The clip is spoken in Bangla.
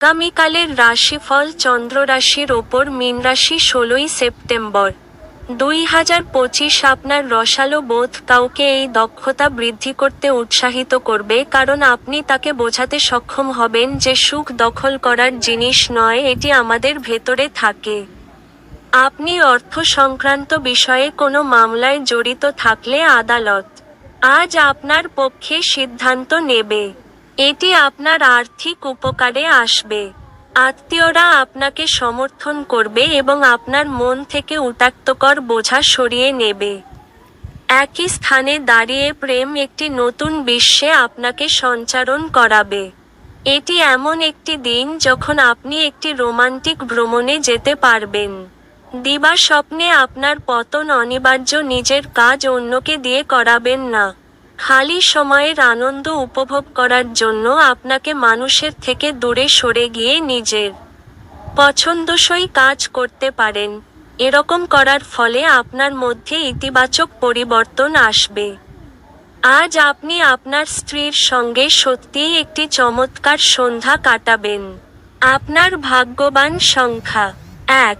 আগামীকালের রাশিফল চন্দ্র রাশির ওপর মীন রাশি ষোলোই সেপ্টেম্বর। দুই হাজার পঁচিশ আপনার রসালো বোধ কাউকে এই দক্ষতা বৃদ্ধি করতে উৎসাহিত করবে কারণ আপনি তাকে বোঝাতে সক্ষম হবেন যে সুখ দখল করার জিনিস নয়, এটি আমাদের ভেতরে থাকে। আপনি অর্থ সংক্রান্ত বিষয়ে কোনো মামলায় জড়িত থাকলে আদালত আজ আপনার পক্ষে সিদ্ধান্ত নেবে। এটি আপনার আর্থিক উপকারে আসবে। আত্মীয়রা আপনাকে সমর্থন করবে এবং আপনার মন থেকে উতাক্তকর বোঝা সরিয়ে নেবে। একই স্থানে দাঁড়িয়ে প্রেম একটি নতুন বিশ্বে আপনাকে সঞ্চারণ করাবে। এটি এমন একটি দিন যখন আপনি একটি রোমান্টিক ভ্রমণে যেতে পারবেন। দিবা স্বপ্নে আপনার পতন অনিবার্য নিজের কাজ অন্যকে দিয়ে করাবেন না। খালি সময়ের আনন্দ উপভোগ করার জন্য আপনাকে মানুষের থেকে দূরে সরে গিয়ে নিজের পছন্দসই কাজ করতে পারেন। এরকম করার ফলে আপনার মধ্যে ইতিবাচক পরিবর্তন আসবে। আজ আপনি আপনার স্ত্রীর সঙ্গে সত্যিই একটি চমৎকার সন্ধ্যা কাটাবেন। আপনার ভাগ্যবান সংখ্যা। এক